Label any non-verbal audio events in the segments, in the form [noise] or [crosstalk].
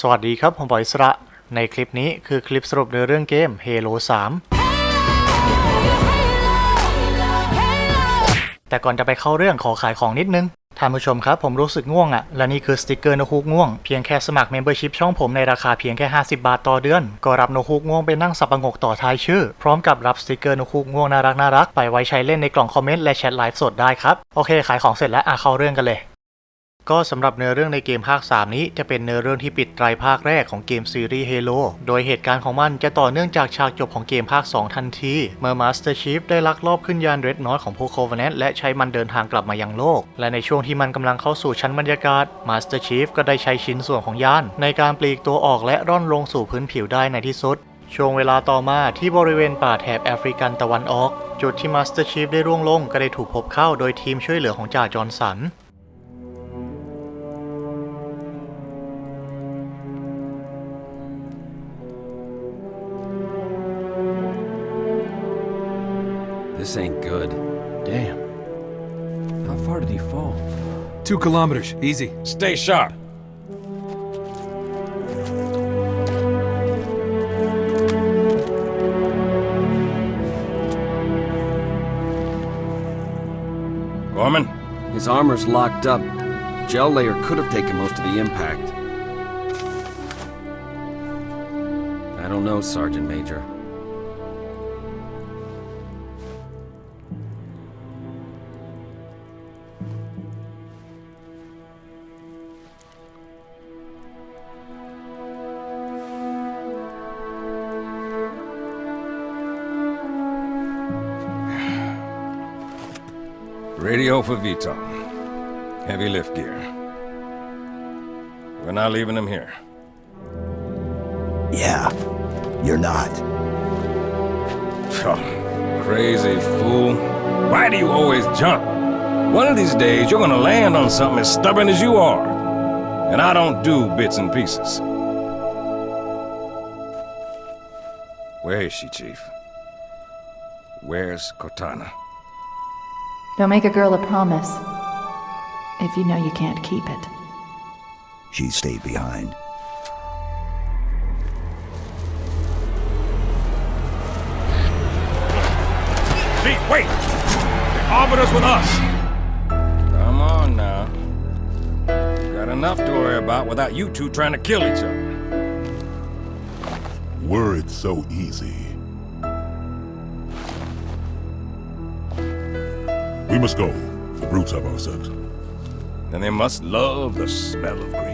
สวัสดีครับ ผมบอยสระ ในคลิปนี้คือคลิปสรุปเนื้อเรื่องเกม Halo 3 แต่ก่อนจะไปเข้าเรื่องขอขายของนิดนึง ท่านผู้ชมครับผมรู้สึกง่วงอะ่ะ และนี่คือสติกเกอร์นกฮูกง่วง เพียงแค่สมัคร Membership ช่องผมในราคาเพียงแค่ 50 บาทต่อเดือน ก็รับนกฮูกง่วงไปนั่งสับประงกต่อท้ายชื่อ พร้อมกับรับสติกเกอร์นกฮูกง่วงน่ารักน่ารักไปไว้ใช้เล่นในกล่องคอมเมนต์และแชทไลฟ์สดได้ครับ โอเค ขายของเสร็จแล้วอะเข้าเรื่องกันเลย ก็สำหรับเนื้อเรื่องในเกมภาค 3 นี้จะเป็นเนื้อเรื่องที่ปิดไตรภาคแรกของเกมซีรีส์ Halo โดยเหตุการณ์ของมันจะต่อเนื่องจากฉากจบของเกมภาค 2 ทันที เมื่อ Master Chief ได้ลักลอบขึ้นยาน Red Note ของพวก Covenant และใช้มันเดินทางกลับมายังโลก และในช่วงที่มันกำลังเข้าสู่ชั้นบรรยากาศ Master Chief ก็ได้ใช้ชิ้นส่วนของยาน ในการปลีกตัวออกและร่อนลงสู่พื้นผิวได้ในที่สุดช่วงเวลาต่อมาที่บริเวณป่าแถบแอฟริกันตะวันออก จุดที่ Master Chief ได้ร่วงลงก็ได้ถูกพบเข้าโดยทีมช่วยเหลือของจ่าจอห์นสัน Two kilometers, easy. Stay sharp. Gorman, His armor's locked up. Gel layer could have taken most of the impact. I don't know, Sergeant Major. Radio for Vito. Heavy lift gear. We're not leaving him here. Yeah, you're not. Oh, crazy fool. Why do you always jump? One of these days, you're gonna land on something as stubborn as you are. And I don't do bits and pieces. Where is she, Chief? Where's Cortana? Don't make a girl a promise if you know you can't keep it. She stayed behind. Chief, wait! They offered us with us! Come on now. We've got enough to worry about without you two trying to kill each other. Were it so easy. We must go. The brutes have our scent. Then they must love the smell of green.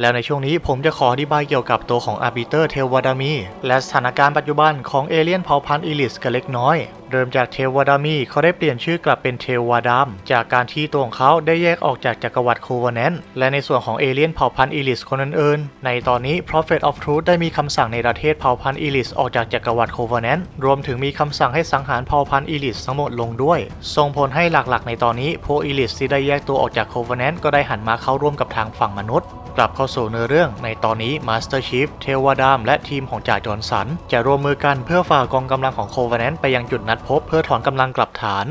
แล้วในช่วงนี้ผมจะขออธิบายเกี่ยวกับตัวของอาร์บิเตอร์เทวดามีและสถานการณ์ปัจจุบันของเอเลี่ยนเผ่าพันธุ์อีลิสกันเล็กน้อย เริ่มจากเทวดามีเขาได้เปลี่ยนชื่อกลับเป็นเทวดามจากการที่ตัวของเขาได้แยกออกจากจักรวรรดิโควเนนและในส่วนของเอเลี่ยนเผ่าพันธุ์อีลิสคนอื่นๆในตอนนี้ Prophet of Truth ได้มีคำสั่งในประเทศเผ่าพันธุ์อีลิสออกจากจักรวรรดิโควเนนรวมถึงมีคำสั่งให้สังหารเผ่าพันธุ์อีลิสทั้งหมดลงด้วย ส่งผลให้หลักๆ ในตอนนี้พวกอีลิสที่ได้แยกตัวออกจากโควเนนก็ได้หันมาเข้าร่วมกับทางฝั่งมนุษย์ กลับเข้าสู่เนื้อเรื่องในตอนนี้ Master Chief เทวดามและทีมของจ่าจอนสัน จะร่วมมือกันเพื่อฝ่ากองกำลังของโคเวเน n ไปยังจุดนัดพบ เพื่อถอนกำลังกลับฐาน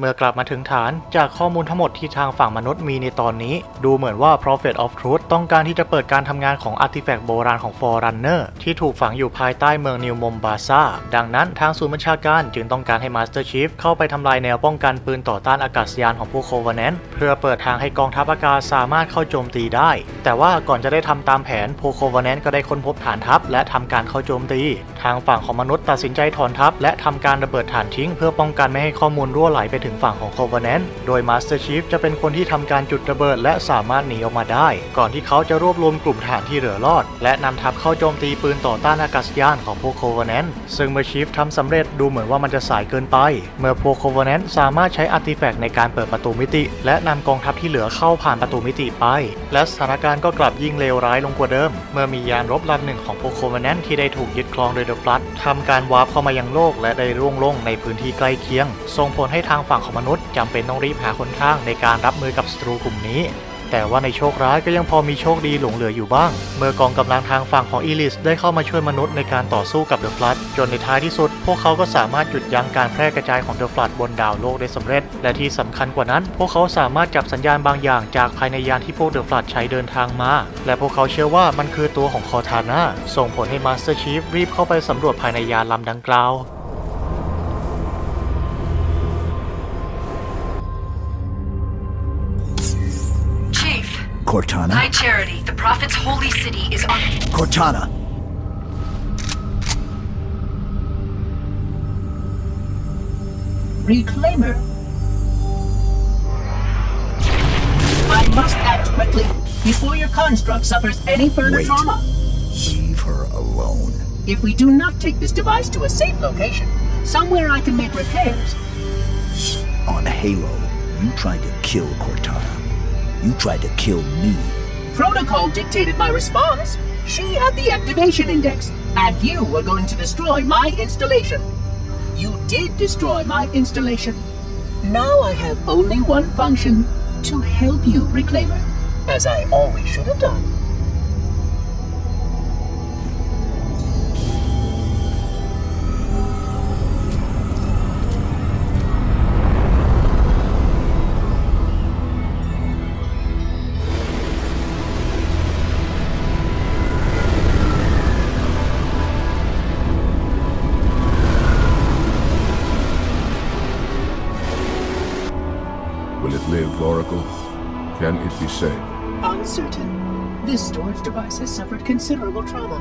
เมื่อกลับมาถึงฐานจากข้อมูลทั้งหมดที่ทางฝั่งมนุษย์มีในตอนนี้ ดูเหมือนว่า Prophet of Truth ต้องการที่จะเปิดการทำงานของอาร์ติแฟกต์โบราณของ Forerunner ที่ถูกฝังอยู่ภายใต้เมืองนิวมอมบาซาดังนั้นทางศูนย์บัญชาการจึงต้องการให้ Master Chief เข้าไปทำลายแนวป้องกันปืนต่อต้านอากาศยานของพวก Covenant เพื่อเปิดทางให้กองทัพอากาศสามารถเข้าโจมตีได้ แต่ว่าก่อนจะได้ทำตามแผนพวก Covenant ก็ได้ค้นพบฐานทัพ และทำการเข้าโจมตี ทางฝั่งของมนุษย์ตัดสินใจถอนทัพ และทำการระเบิดฐานทิ้ง เพื่อป้องกันไม่ให้ข้อมูลรั่วไหลไปถึงฝั่งของ Covenant โดย Master Chief จะเป็นคนที่ทำการจุดระเบิดและสามารถหนีออกมาได้ ก่อนที่เขาจะรวบรวมกลุ่มทหารที่เหลือรอด และนำทัพเข้าโจมตีปืนต่อต้านอากาศยานของพวก Covenant ซึ่งเมื่อ Chief ทำสำเร็จดูเหมือนว่ามันจะสายเกินไป เมื่อพวก Covenant สามารถใช้อาร์ติแฟกต์ในการเปิดประตูมิติ และนำกองทัพที่เหลือเข้าผ่านประตูมิติไป และสถานการณ์ก็กลับยิ่งเลวร้ายลงกว่าเดิม เมื่อมียานรบลำหนึ่งของพวก Covenant ที่ได้ถูกยึดครองโดยเดอะฟลัดทำการวาร์ปเข้ามายังโลกและได้ร่วงลงในพื้นที่ใกล้เคียง ส่งผลให้ทางฝั่งของมนุษย์จำเป็นต้องรีบหาหนทางในการรับมือกับศัตรูกลุ่มนี้ แต่ว่าในโชคร้ายก็ยังพอมีโชคดีหลงเหลืออยู่บ้าง เมื่อกองกำลังทางฝั่งของอีลิสได้เข้ามาช่วยมนุษย์ในการต่อสู้กับเดอะฟลัดจนในท้ายที่สุด พวกเขาก็สามารถหยุดยั้งการแพร่กระจายของเดอะฟลัดบนดาวโลกได้สำเร็จ และที่สำคัญกว่านั้น พวกเขาสามารถจับสัญญาณบางอย่างจากภายในยานที่พวกเดอะฟลัดใช้เดินทางมา และพวกเขาเชื่อว่ามันคือตัวของคอทาน่าส่งผลให้มาสเตอร์ชีฟรีบเข้าไปสำรวจภายในยานลำดังกล่าว Cortana? High Charity, the Prophet's holy city is on. Cortana! Reclaimer. I must act quickly before your construct suffers any further Wait. trauma. Leave her alone. If we do not take this device to a safe location, somewhere I can make repairs, On Halo, you tried to kill Cortana. You tried to kill me. protocol dictated my response. She had the activation index, and you were going to destroy my installation. You did destroy my installation. Now I have only one function to help you, Reclaimer, as I always should have done. Live, Oracle? Can it be saved? Uncertain. This storage device has suffered considerable trauma.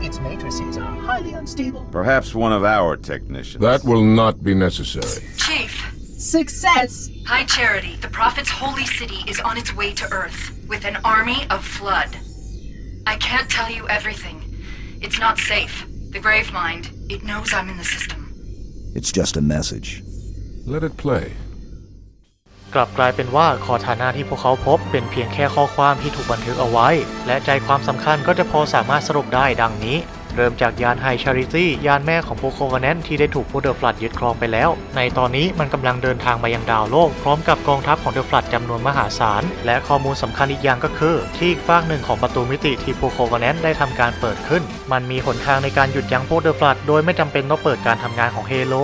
Its matrices are highly unstable. Perhaps one of our technicians. That will not be necessary. Chief, Success! High Charity, the Prophet's holy city is on its way to Earth with an army of Flood. I can't tell you everything. It's not safe. The Gravemind, it knows I'm in the system. It's just a message. Let it play. กลับกลายเป็นว่าคอทาน่าที่พวกเขาพบเป็นเพียงแค่ข้อความที่ถูกบันทึกเอาไว้ และใจความสำคัญก็จะพอสามารถสรุปได้ดังนี้ เริ่มจากยานไฮชาริตี้ยานแม่ของพวกโคเวเนนที่ได้ถูกพวกเดอะฟลัดยึดครองไปแล้ว ในตอนนี้มันกำลังเดินทางมายังดาวโลก พร้อมกับกองทัพของเดอะฟลัดจำนวนมหาศาล และข้อมูลสำคัญอีกอย่างก็คือ ที่อีกฝากหนึ่งของประตูมิติที่พวกโคเวเนนได้ทำการเปิดขึ้น มันมีหนทางในการหยุดยั้งพวกเดอะฟลัดโดยไม่จำเป็นต้องเปิดการทำงานของเฮโล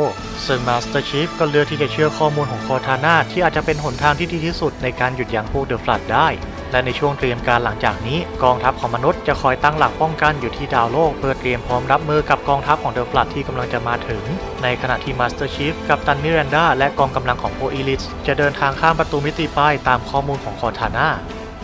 ซึ่งมาสเตอร์ชีฟก็เลือกที่จะเชื่อข้อมูลของคอร์ทาน่าที่อาจจะเป็นหนทางที่ดีที่สุดในการหยุดยั้งพวกเดอะฟลัดได้ และในช่วงเตรียมการหลังจากนี้ กองทัพของมนุษย์จะคอยตั้งหลักป้องกันอยู่ที่ดาวโลก เพื่อเตรียมพร้อมรับมือกับกองทัพของเดอะฟลัดที่กำลังจะมาถึง ในขณะที่มาสเตอร์ชีฟกับตันมิรันดาและกองกำลังของโพอีลิสจะเดินทางข้ามประตูมิติไปตามข้อมูลของคอร์ทาน่า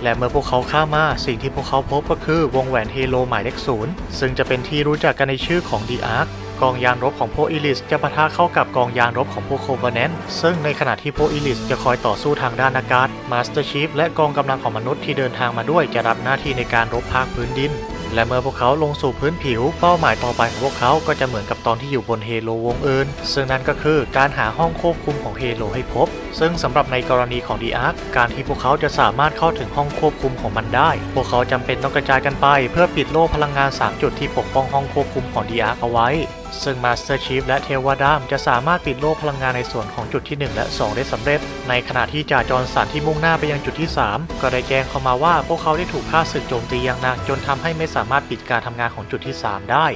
และเมื่อพวกเขาข้ามมาสิ่งที่พวกเขาพบก็คือวงแหวนเฮโลหมายเลขศูนย์ซึ่งจะเป็นที่รู้จักกันในชื่อของดีอาร์ กองยานรบของพวกอิลิสจะปะทะเข้ากับกองยานรบของพวกโคเวเนนซึ่งในขณะที่พวกอิลิสจะคอยต่อสู้ทางด้านอากาศมาสเตอร์ชีฟและกองกำลังของมนุษย์ที่เดินทางมาด้วยจะรับหน้าที่ในการรบภาคพื้นดิน และเมื่อพวกเขาลงสู่พื้นผิว เป้าหมายต่อไปของพวกเขาก็จะเหมือนกับตอนที่อยู่บนเฮโลวงเอื่นซึ่งนั่นก็คือการหาห้องควบคุมของเฮโลให้พบ ซึ่งสำหรับในกรณีของดีอาร์คการที่พวกเขาจะสามารถเข้าถึงห้องควบคุมของมันได้ พวกเขาจำเป็นต้องกระจายกันไป เพื่อปิดโล่พลังงาน 3 จุดที่ปกป้องห้องควบคุมของดีอาร์คเอาไว้ ซึ่งมาสเตอร์ชีฟและเทวดามจะสามารถปิดโล่พลังงานในส่วนของจุดที่ 1 และ 2 ได้สำเร็จ ในขณะที่จ่าจอนสันที่มุ่งหน้าไปยังจุดที่ 3 ก็ได้แจ้งเข้ามาว่าพวกเขาได้ถูกฆ่าศึกโจมตีอย่างหนักจนทำให้ไม่สามารถปิดการทำงานของจุดที่ 3 ได้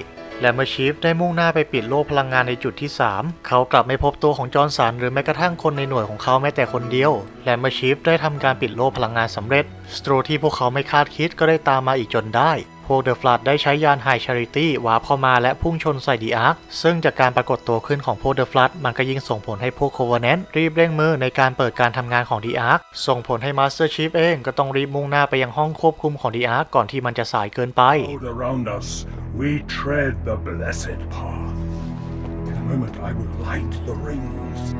และเมื่อชีฟได้มุ่งหน้าไปปิดโล่พลังงานในจุดที่ 3 เขากลับไม่พบตัวของจอร์นสันหรือแม้กระทั่งคนในหน่วยของเขาแม้แต่คนเดียว และเมื่อชีฟได้ทำการปิดโล่พลังงานสำเร็จสโตรที่พวกเขาไม่คาดคิดก็ได้ตามมาอีกจนได้พวกเดอะฟลัดได้ใช้ยานไฮชาริตี้วาร์ปเข้ามาและพุ่งชนใส่ดีอาร์คซึ่งจากการปรากฏตัวขึ้นของพวกเดอะฟลัดมันก็ยิ่งส่งผลให้พวกโคเวเนนรีบเร่งมือในการเปิดการทำงานของดีอาร์คส่งผลให้มาสเตอร์ชีฟเองก็ต้องรีบมุ่งหน้าไปยังห้องควบคุมของดีอาร์คก่อนที่มันจะสายเกินไป we tread the blessed path. In a moment, I will light the rings,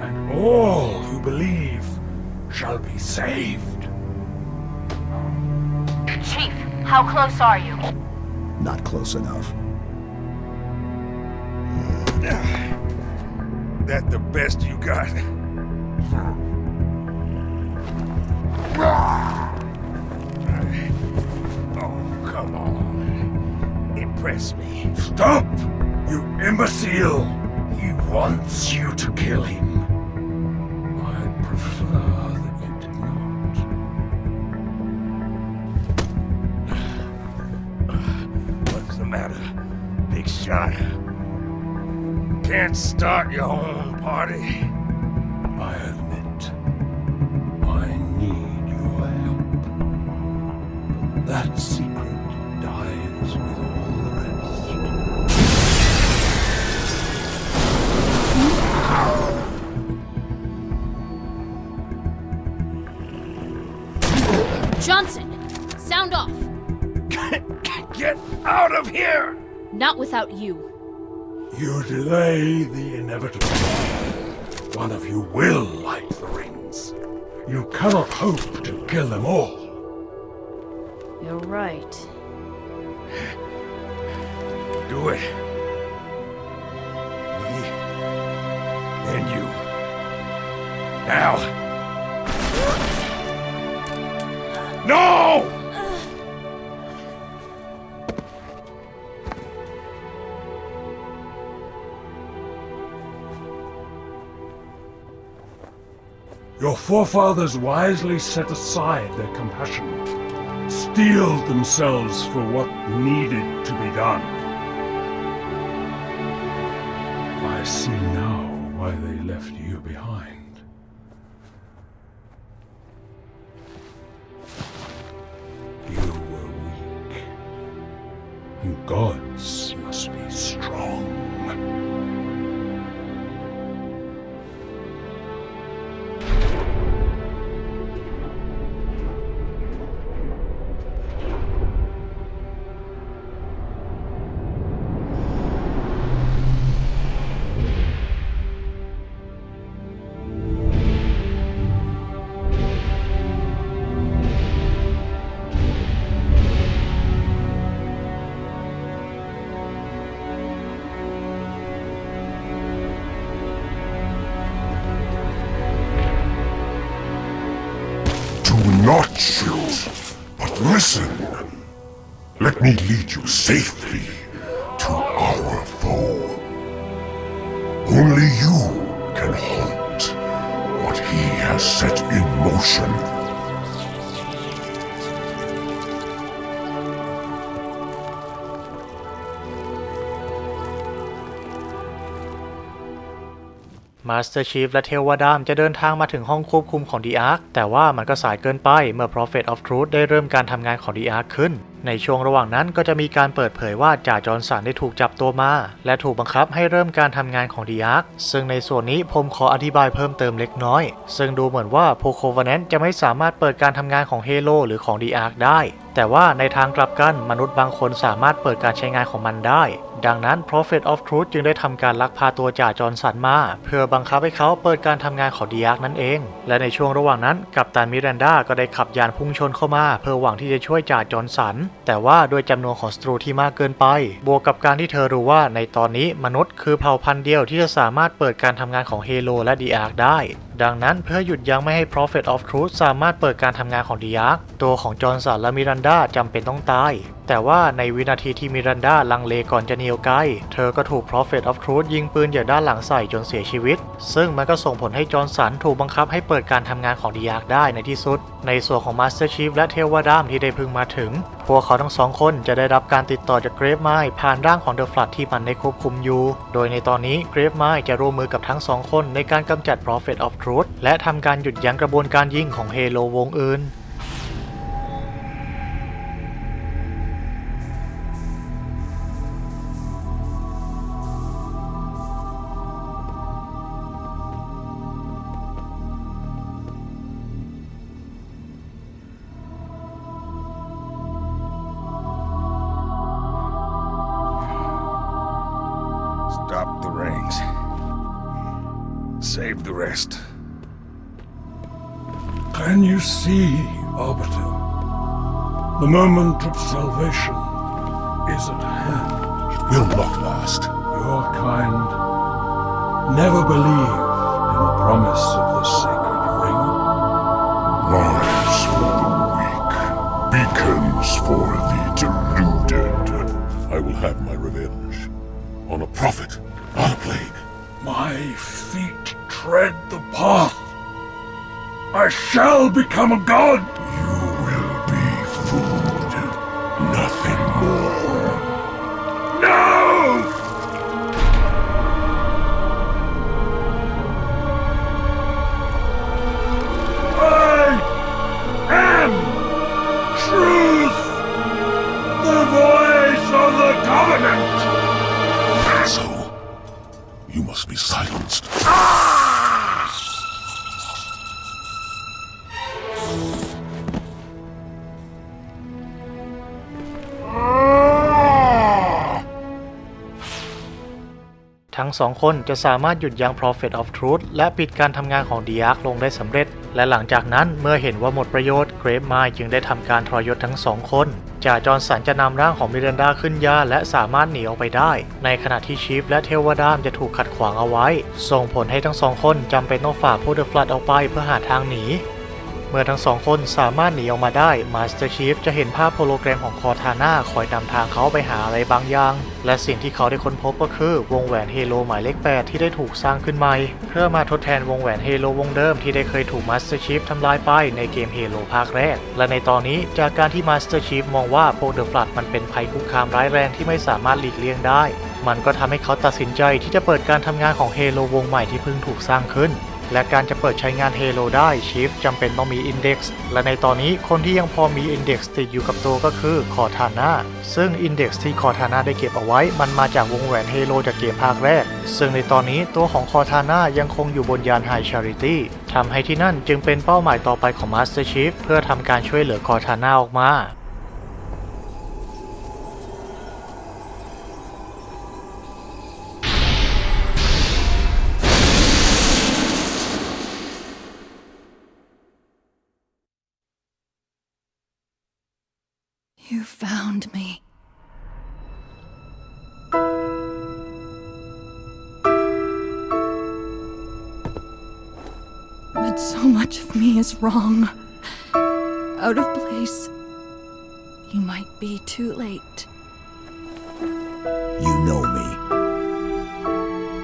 and all who believe shall be saved. Chief, how close are you? Not close enough. That the best you got? [laughs] Oh, come on impress me. Stop! You imbecile! He wants you to kill him. I'd prefer that you did not. What's the matter, big shot? Can't start your own party? I admit, I need your help. That's Johnson, sound off. Get out of here! Not without you. You delay the inevitable. One of you will light the rings. You cannot hope to kill them all. You're right. Do it. Me and you. Now. No! Your forefathers wisely set aside their compassion, steeled themselves for what needed to be done. I see now why they left you behind. God. Let me lead you safely to our foe. Only you can halt what he has set in motion. มาสเตอร์ชีฟและเทวดามจะเดินทางมาถึงห้องควบคุมของดีอาร์คแต่ว่ามันก็สายเกินไปเมื่อ Prophet of Truth ได้เริ่มการทำงานของดีอาร์คขึ้น ในช่วงระหว่างนั้นก็จะมีการเปิดเผยว่าจ่าจอนสันได้ถูกจับตัวมา และถูกบังคับให้เริ่มการทำงานของดีอาร์คซึ่งในส่วนนี้ผมขออธิบายเพิ่มเติมเล็กน้อย ซึ่งดูเหมือนว่าโพโคว a นนจะไม่สามารถเปิดการทำงานของเฮโ o หรือของดีอาร์คได้ แต่ว่าในทางกลับกันมนุษย์บางคนสามารถเปิดการใช้งานของมันได้ ดังนั้น Prophet of Truth จึงได้ทำการลักพาตัวจ่าจอนสันมา เพื่อบังคับให้เขาเปิดการทำงานของดีอาร์คนั่นเอง และในช่วงระหว่างนั้นกัปตันมิรันดาก็ได้ขับยานพุ่งชนเข้ามา เพื่อหวังที่จะช่วยจ่าจอนสันแต่ว่าด้วยจำนวนของศัตรูที่มากเกินไป บวกกับการที่เธอรู้ว่าในตอนนี้มนุษย์คือเผ่าพันธุ์เดียวที่จะสามารถเปิดการทำงานของเฮโลและดีอาร์คได้ ดังนั้นเพื่อหยุดยั้งไม่ให้ Prophet of Truth สามารถเปิดการทำงานของดีอาร์ตัวของจอร์นสันและมิรันดาจำเป็นต้องตาย แต่ว่าในวินาทีที่มิรันดาลังเลก่อนจะเหนียวไกลเธอก็ถูก Prophet of Truth ยิงปืนจากด้านหลังใส่จนเสียชีวิต ซึ่งมันก็ส่งผลให้จอร์นสันถูกบังคับให้เปิดการทำงานของดีอาร์ได้ในที่สุด ในส่วนของ Master Chief และเทวดามที่ได้พึงมาถึง พวกเขาทั้งสองคนจะได้รับการติดต่อจากเกรฟไมล์ผ่านร่างของเดอะฟลัดที่มันได้ควบคุมอยู่ โดยในตอนนี้เกรฟไมล์จะร่วมมือกับทั้งสองคนในการกำจัด Prophet of Truth และทำการหยุดยั้งกระบวนการยิงของเฮโลวงอื่น the deluded. I will have my revenge. On a prophet, on a plague. My feet tread the path. I shall become a god. ทั้งสองคนจะสามารถหยุดยั้ง Prophet of Truth และปิดการทำงานของ d ีอาร์ลงได้สำเร็จ และหลังจากนั้นเมื่อเห็นว่าหมดประโยชน์เกรฟไมจึงได้ทำการทรยศทั้งสองคนจ่าจอห์นสันจะนำร่างของมิเรนดาขึ้นยาและสามารถหนีออกไปได้ ในขณะที่ชีฟและเทวดามจะถูกขัดขวางเอาไว้ ส่งผลให้ทั้งสองคนจำเป็นต้องฝ่าพวกเดอะฟลัดออกไปเพื่อหาทางหนี เมื่อทั้งสองคนสามารถหนีออกมาได้มาสเตอร์ชีฟจะเห็นภาพโฮโลแกรมของคอทาน่าคอยนำทางเขาไปหาอะไรบางอย่าง และสิ่งที่เขาได้ค้นพบก็คือ วงแหวนเฮโลหมายเลข8ที่ได้ถูกสร้างขึ้นใหม่ เพื่อมาทดแทนวงแหวนเฮโลวงเดิมที่ได้เคยถูกมาสเตอร์ชีฟทำลายไปในเกมเฮโลภาคแรก และในตอนนี้จากการที่มาสเตอร์ชีฟมองว่าพวกเดอะฟลัดมันเป็นภัยคุกคามร้ายแรงที่ไม่สามารถหลีกเลี่ยงได้ มันก็ทำให้เขาตัดสินใจที่จะเปิดการทำงานของเฮโลวงใหม่ที่เพิ่งถูกสร้างขึ้น และการจะเปิดใช้งาน Halo ได้ชีฟจำเป็นต้องมี Index และในตอนนี้คนที่ยังพอมี Index ติดอยู่กับตัวก็คือ Cortana ซึ่ง Index ที่ Cortana ได้เก็บเอาไว้ มันมาจากวงแหวน Halo จากเกมภาคแรก ซึ่งในตอนนี้ตัวของ Cortana ยังคงอยู่บนยาน High Charity ทำให้ที่นั่นจึงเป็นเป้าหมายต่อไปของ Master Chief เพื่อทำการช่วยเหลือ Cortana ออกมา You found me. But so much of me is wrong. Out of place. You might be too late. You know me.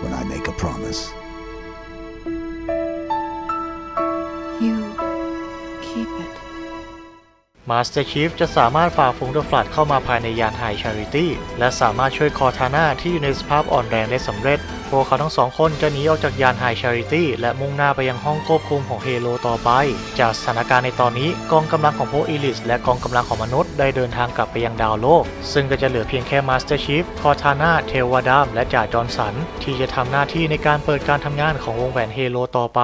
When I make a promise, Master Chief จะสามารถฝ่าฝูงเดอะฟลัดเข้ามาภายในยาน High Charity และสามารถช่วยคอทาน่าที่อยู่ในสภาพอ่อนแรงได้สำเร็จ พวกเขาทั้งสองคนจะหนีออกจากยาน High Charity และมุ่งหน้าไปยังห้องควบคุมของเฮโ o ต่อไป จากสถานการณ์ในตอนนี้กองกำลังของพวกอีลิสและกองกำลังของมนุษย์ได้เดินทางกลับไปยังดาวโลก ซึ่งก็จะเหลือเพียงแค่ Master Chief คอทาน่าเทวดามและจ่าจอห์นสันที่จะทำหน้าที่ในการเปิดการทำงานของวงแหวนเฮโ o ต่อไป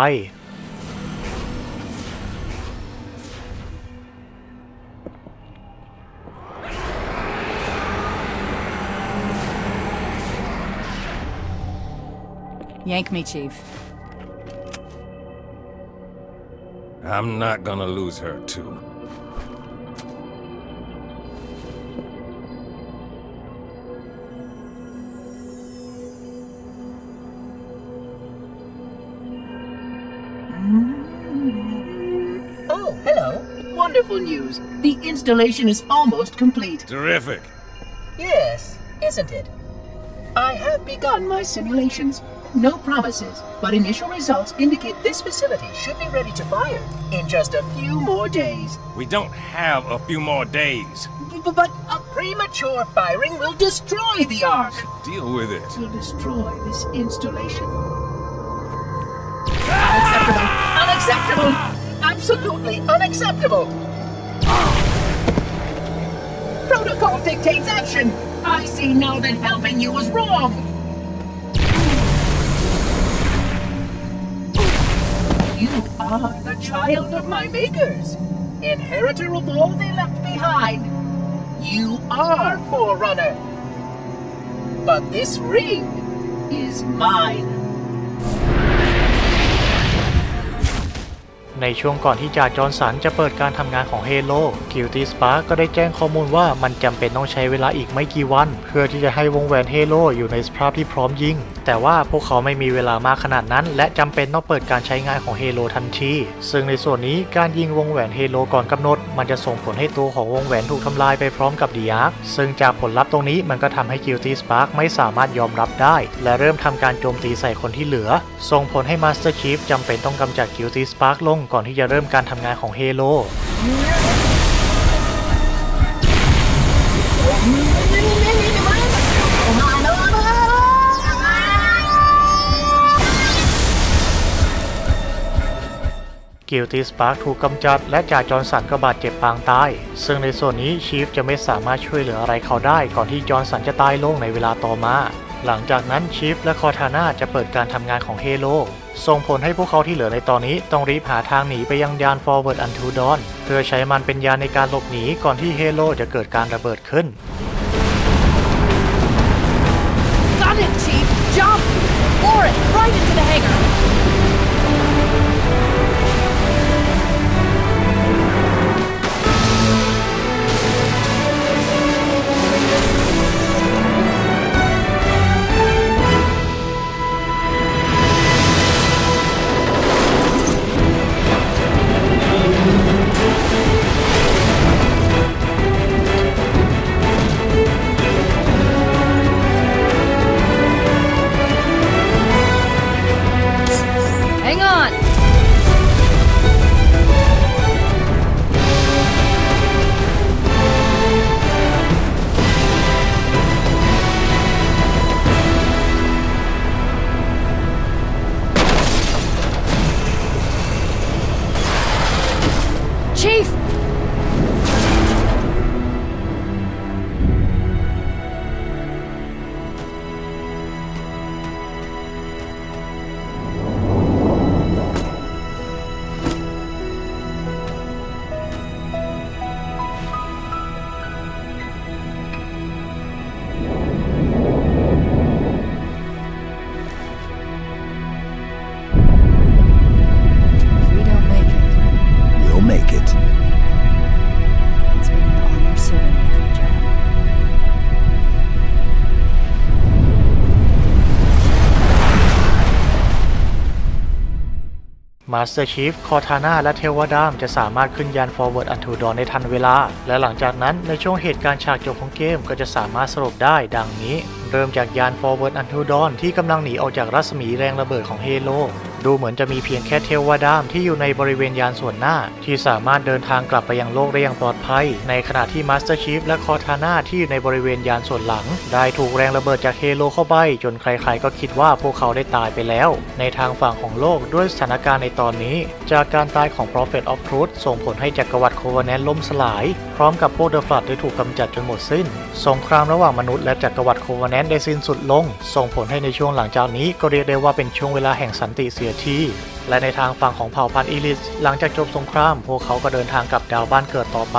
Yank me, Chief. I'm not gonna lose her, too. Oh, hello. Wonderful news. The installation is almost complete. Terrific. Yes, isn't it? I have begun my simulations. No promises, but initial results indicate this facility should be ready to fire in just a few more days. We don't have a few more days. B- but a premature firing will destroy the Ark. Deal with it. Will destroy this installation. Ah! Unacceptable! Unacceptable! Absolutely unacceptable! Protocol dictates action! I see now that helping you was wrong! The child of my makers, inheritor of all they left behind. You are Forerunner. But this ring is mine. ในช่วงก่อนที่จ่าจอห์นสันจะเปิดการทำงานของเฮโ o กิลตี้สปาร์ก็ได้แจ้งข้อมูลว่ามันจำเป็นต้องใช้เวลาอีกไม่กี่วัน เพื่อที่จะให้วงแหวนเฮโ o อยู่ในสภาพที่พร้อมยิง แต่ว่าพวกเขาไม่มีเวลามากขนาดนั้น และจำเป็นต้องเปิดการใช้งานของเฮโ o ทันที ซึ่งในส่วนนี้การยิงวงแหวนเฮโ o ก่อนกำหนด มันจะส่งผลให้ตัวของวงแหวนถูกทำลายไปพร้อมกับดีอาร์ซึ่งจากผลลัพธ์ตรงนี้มันก็ทำให้กิลตี้สปาร์ไม่สามารถยอมรับได้ และเริ่มทำการโจมตีใส่คนที่เหลือ ส่งผลให้มาสเตอร์ชีฟจำเป็นต้องกำจัดกิลตี้สปาร์ลงก่อนที่จะเริ่มการทำงานของเฮโ o กิลตี้สปาร์คถูกกำจัดและจ่าจอห์นสันก็บาดเจ็บปางตาย ซึ่งในส่วนนี้ชีฟจะไม่สามารถช่วยเหลืออะไรเขาได้ก่อนที่จอห์นสันจะตายลงในเวลาต่อมา หลังจากนั้นชีฟและคอทาน่าจะเปิดการทำงานของเฮโลส่งผลให้พวกเขาที่เหลือในตอนนี้ต้องรีบหาทางหนีไปยังยาน Forward Unto Dawn เพื่อใช้มันเป็นยานในการหลบหนีก่อนที่เฮโลจะเกิดการระเบิดขึ้น มาสเตอร์ชีฟคอร์ทาน่าและเทวดามจะสามารถขึ้นยาน Forward Unto Dawn ในทันเวลา และหลังจากนั้นในช่วงเหตุการณ์ฉากจบของเกมก็จะสามารถสรุปได้ดังนี้ เริ่มจากยาน Forward Unto Dawn ที่กำลังหนีออกจากรัศมีแรงระเบิดของเฮโล ดูเหมือนจะมีเพียงแค่เทวดามที่อยู่ในบริเวณยานส่วนหน้า ที่สามารถเดินทางกลับไปยังโลกได้อย่างปลอดภัย ในขณะที่ Master Chief และคอร์ทาน่าที่อยู่ในบริเวณยานส่วนหลัง ได้ถูกแรงระเบิดจากเฮโ o เข้าไป จนใครๆก็คิดว่าพวกเขาได้ตายไปแล้ว ในทางฝั่งของโลกด้วยสถานการณ์ในตอนนี้ จากการตายของ Prophet of Truth ส่งผลให้จักรวรรดิโคเวเนนล่มสลาย พร้อมกับพวกเดอะฟลัดได้ถูกกำจัดจนหมดสิ้น สงครามระหว่างมนุษย์และจักรวรรดิโคเวเนนได้สิ้นสุดลง ส่งผลให้ในช่วงหลังจากนี้ก็เรียกได้ว่าเป็นช่วงเวลาแห่งสันติเสียทีและในทางฝั่งของเผ่าพันธุ์อีลิส หลังจากจบสงคราม พวกเขาก็เดินทางกลับดาวบ้านเกิดต่อไป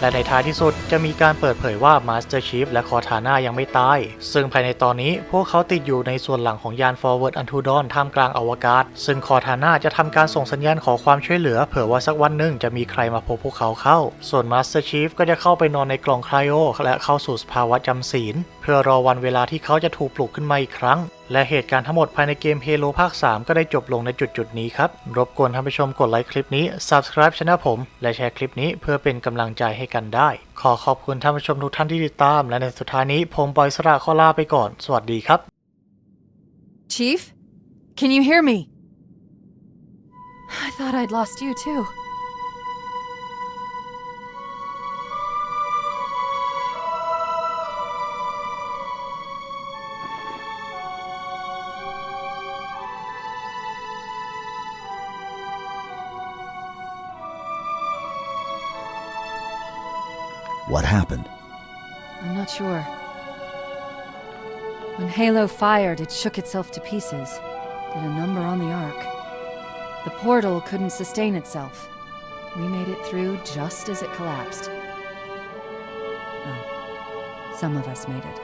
และในท้ายที่สุดจะมีการเปิดเผยว่ามาสเตอร์ชีฟและคอทาน่ายังไม่ตาย ซึ่งภายในตอนนี้พวกเขาติดอยู่ในส่วนหลังของยาน Forward Unto Dawn ท่ามกลางอวกาศ ซึ่งคอทาน่าจะทำการส่งสัญญาณขอความช่วยเหลือ เผื่อว่าสักวันหนึ่งจะมีใครมาพบพวกเขาเข้า ส่วนมาสเตอร์ชีฟก็จะเข้าไปนอนในกล่องไครโอและเข้าสู่สภาวะจำศีลเพื่อรอวันเวลาที่เขาจะถูกปลุกขึ้นมาอีกครั้ง และเหตุการณ์ทั้งหมดภายในเกม Halo ภาค 3 ก็ได้จบลงในจุดจุดๆนี้ครับ รบกวนท่านผู้ชมกดไลค์คลิปนี้ Subscribe ช่องผม และแชร์คลิปนี้เพื่อเป็นกำลังใจให้กันได้ ขอขอบคุณท่านผู้ชมทุกท่านที่ติดตาม และในสุดท้ายนี้ผมปอยสระขอลาไปก่อน สวัสดีครับ Chief? Can you hear me? I thought I'd lost you too. What happened? I'm not sure. When Halo fired, it shook itself to pieces. Did a number on the Ark. The portal couldn't sustain itself. We made it through just as it collapsed. Some of us made it.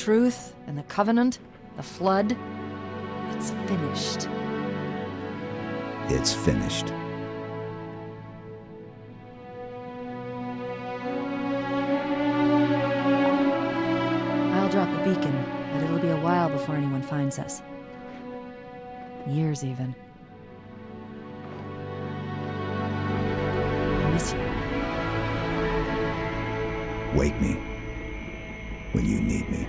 Truth and the Covenant, the Flood. It's finished. It's finished. I'll drop a beacon, but it'll be a while before anyone finds us. Years, even. I'll miss you. Wake me when you need me.